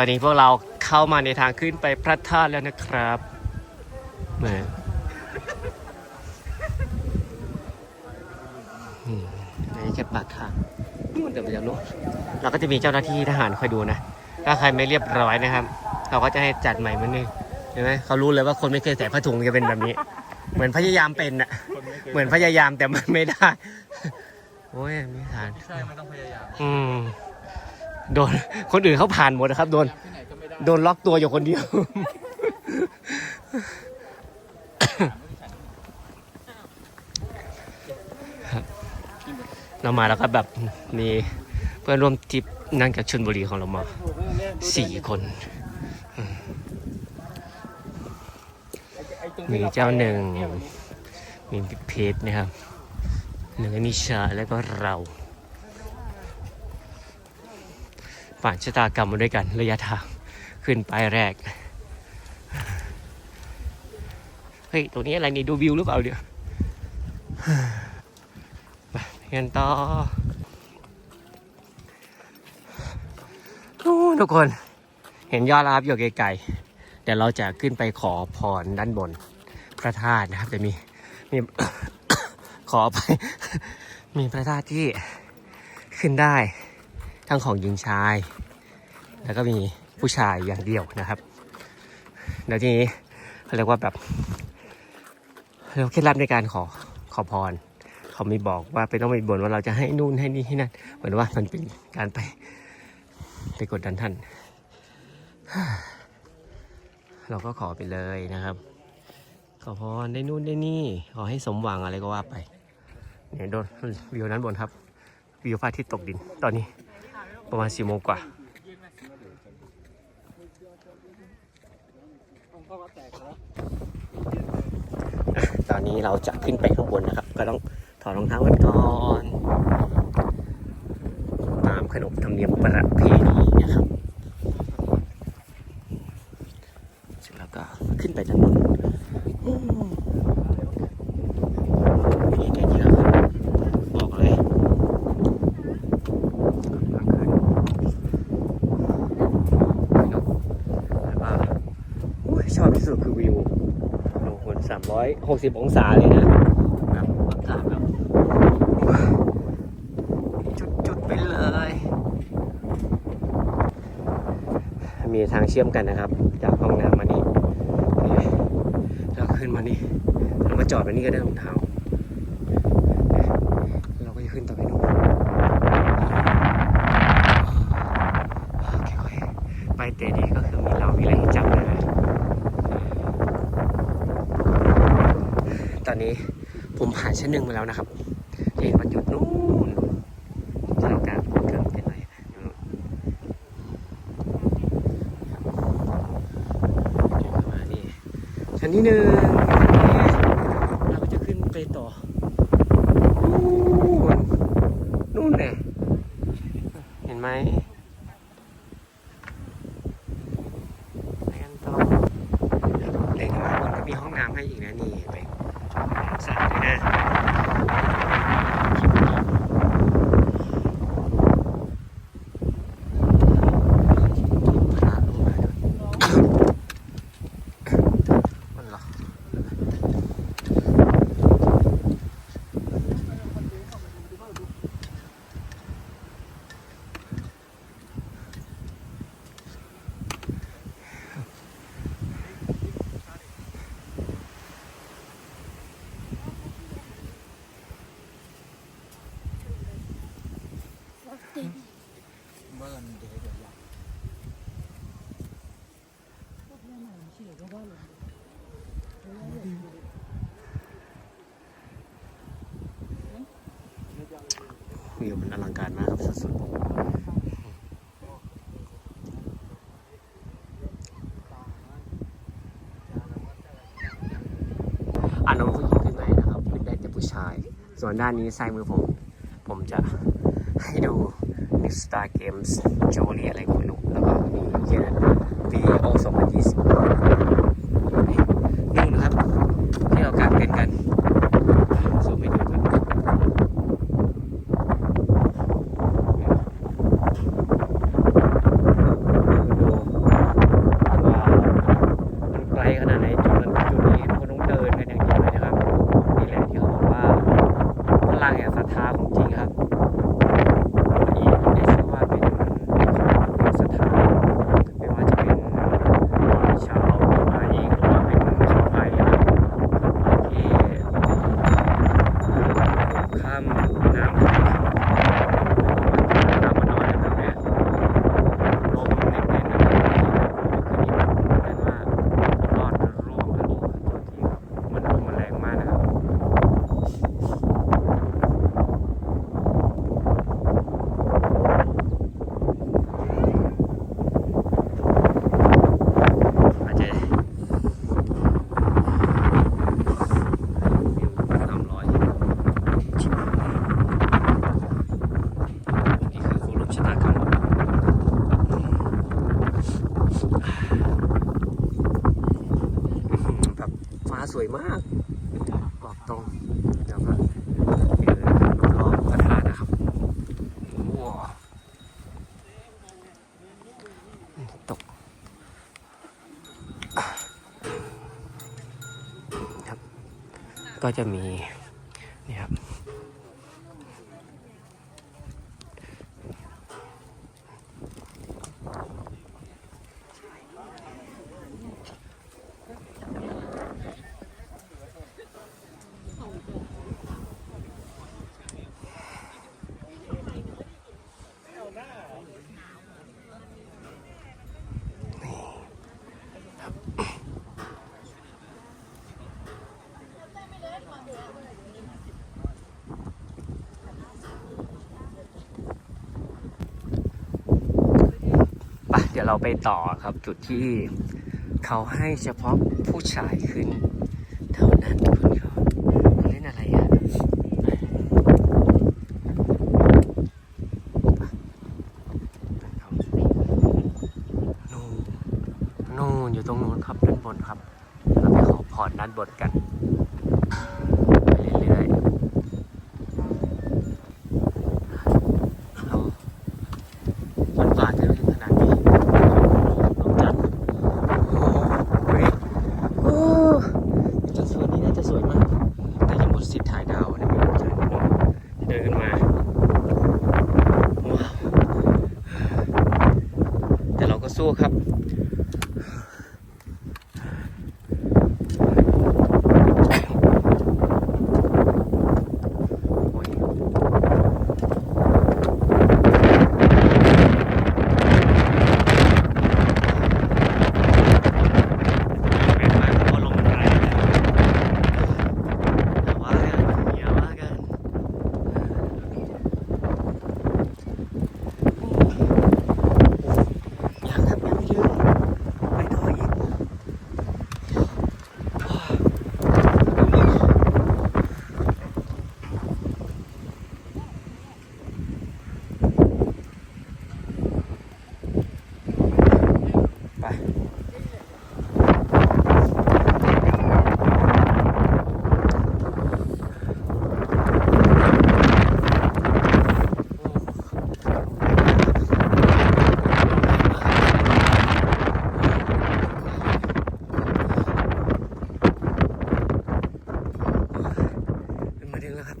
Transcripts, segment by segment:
ตอนนี้พวกเราเข้ามาในทางขึ้นไปพระธาตุแล้วนะครับแหมานี่แค่ปากทางนู่นเดินไปจากนู้นเราก็จะมีเจ้าหน้าที่ทหารคอยดูนะ ถ้าใครไม่เรียบร้อยนะครับเขาก็จะให้จัดใหม่เหมือนนี่เห็นไหมเขารู้เลยว่าคนไม่เคยใส่ผ้าถุงจะเป็นแบบนี้ เหมือนพยายามเป็นอะเหมือนพยายามแต่มันไม่ได้ โอ้ยมีทหารไม่ใช่ไม่ต้องพยายาม อืม โดนคนอื่นเขาผ่านหมดนะครับโดนโดนล็อกตัวอยู่คนเดียวครับเรามาแล้วก็แบบมีเพื่อนร่วมทริปนั่งจากชลบุรีของเรามาสี่คนมีเจ้าหนึ่งมีเพชรนะครับหนึ่งนิชาแล้วก็เรา ผ่านชะตากรรมมาด้วยกันระยะทางขึ้นไปแรก เฮ้ย ตรงนี้อะไรนี่ดูวิวหรือเปล่าเดี๋ยวไปกันต่อทุกคน เห็นยอดล้วครับอยู่ไกลๆแต่เราจะขึ้นไปขอพรด้านบน พระธาตุนะครับแต่มีมีขอไป มีพระธาตุที่ขึ้นได้ ทั้งของหญิงชาย แล้วก็มีผู้ชายอย่างเดียวนะครับแล้วทีนี้เขาเรียกว่าแบบเราเคล็ดลับในการขอขอพร เขาไม่บอกว่าเป็นต้องไปบ่นว่าเราจะให้นู่นให้นี่ให้นั่นเหมือนว่ามันเป็นการไปไปกดดันท่าน เราก็ขอไปเลยนะครับ ขอพรได้นู่นได้นี่ ขอให้สมหวังอะไรก็ว่าไปเนี่ยโดนวิวนั้นบนครับ วิวพระอาทิตย์ตกดินตอนนี้ ประมาณสี่โมงกว่า ตอนนี้เราจะขึ้นไปข้างบนนะครับ ก็ต้องถอดรองเท้ากันก่อน ตามขนบธรรมเนียมประเพณีนะครับเสร็จแล้วก็ขึ้นไปด้านบน 360 องศาเลยนะแบบอากาศแบบจุดๆไปเลย มีทางเชื่อมกันนะครับ จากห้องน้ำมานี่แล้วขึ้นมานี่แล้วมาจอดไปนี่ก็ได้รองเท้า อนนี้ผมผ่านชั้นหนึ่งมาแล้วนะครับเห็นมันหยุดนู่นจะเอาการเครื่องเป็นไรอยู่นู่นมานี่ชั้นที่หนึ่งเราก็จะขึ้นไปต่อนู่นนู่นแน่เห็นไหมไปกันต่อเล็กมาบนก็มีห้องน้ำให้อีกนะนี่เห็นไหม สะอาดเลยนะพระลงมาด้ วยมันเหรอวิวมันอลังการมากครับสุดๆอันน้องผู้หญิงขึ้นไม่ได้นะครับขึ้นได้แต่ผู้ชาย ส่วนด้านนี้ซ้ายมือผม ผมจะให้ดู New Star Games โจลี่อะไรก็ไม่รู้แล้วก็มีเขียนปีโอ2020นู่นนะครับ ที่เรากางเต็นท์กันซูมให้ดูกันดู วยมาก บอกตรง เดี๋ยวก็เดินรอบพระธาตุนะครับว้าวตกครับ ก็จะมี เราไปต่อครับจุดที่เขาให้เฉพาะผู้ชายขึ้น เท่านั้นคุณเขาเล่นอะไรอะนู่นนู่นอยู่ตรงนู้นครับด้านบนครับ เราไปขอพรด้านบนกันไปเรื่อยๆเรา มันบาดจะถึงขนาดนี้ลองจัดโอ้โหเฮ้ยโอ้จุดสวยนี้น่าจะสวยมาก แต่ยังหมด สิทธิ์ถ่ายดาวนะพี่เดินเดินขึ้นมา ว้าว แต่เราก็สู้ครับ โอ้ย เป็นมาพอลงไกลแต่ว่ากันอย่าว่ากันยังครับยังไม่ลืมไปต่ออีกไป ขึ้นมาถึงแล้วครับ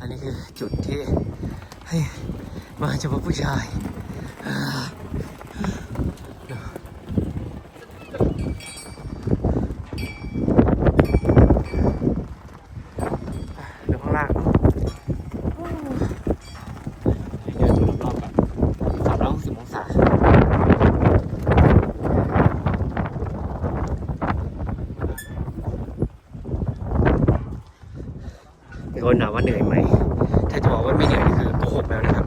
อันนี้คือจุดที่ให้ มาเฉพาะผู้ชายอ่าดูข้างล่างเดี๋ยวดูรอบๆก่อนสามร้อยหกสิบองศา มีคนถามว่าเหนื่อยไหม ถ้าจะบอกว่าไม่เหนื่อยนี่คือโกหกแล้วนะครับ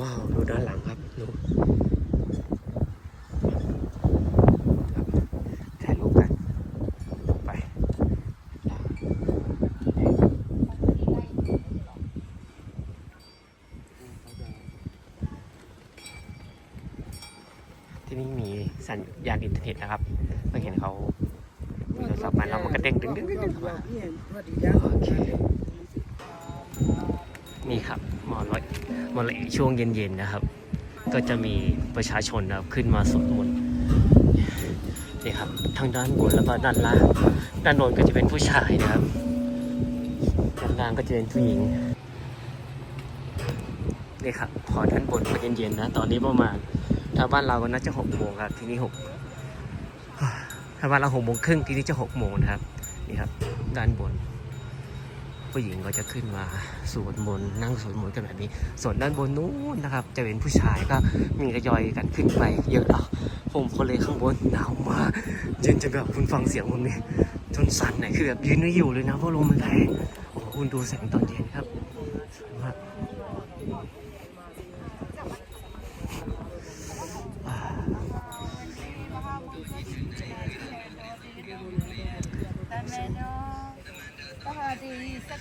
ว้าว ดูด้านหลังครับดูครับถ่ายรูปกัน ไป ที่นี่มีสัญญาณ อินเทอร์เน็ตนะครับเพิ่งเห็นเขามีโทรศัพท์มาเรามันก็เด้งดึงดึงดึงดึงเข้ามาโอเคนี่ครับมอลอยมอลอยช่วงเย็นๆนะครับ ก็จะมีประชาชนนะครับขึ้นมาสวดมนต์นี่ครับทางด้านบนแล้วก็ด้านล่างด้านบนก็จะเป็นผู้ชายนะครับด้านล่างก็จะเป็นผู้หญิงนี่ครับพอด้านบนก็เย็นๆนะ ตอนนี้ประมาณถ้าบ้านเราก็น่าจะหกโมงครับที่นี่หก ถ้าวันเราหกโมงครึ่งที่นี่จะหกโมงนะครับ นี่ครับ ด้านบน ผู้หญิงก็จะขึ้นมาสวดมนต์นั่งสวดมนต์กันแบบนี้ ส่วนด้านบนนู้นนะครับ จะเป็นผู้ชายก็มีทยอยกันขึ้นไปเยอะแล้วผมคนเลยข้างบนหนาวมากเย็นจะแบบคุณฟังเสียงผมนี่จนสั่นเนี่ยคือแบบยืนไม่อยู่เลยนะเพราะลมมันแรงโอ้โหคุณดูแสงตอนเย็นครับ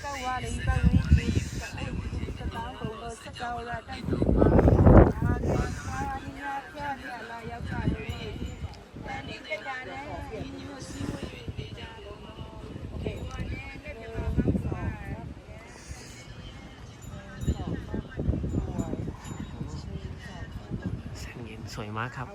กสงวรมาเงินค่เนี่วสวยมากครับ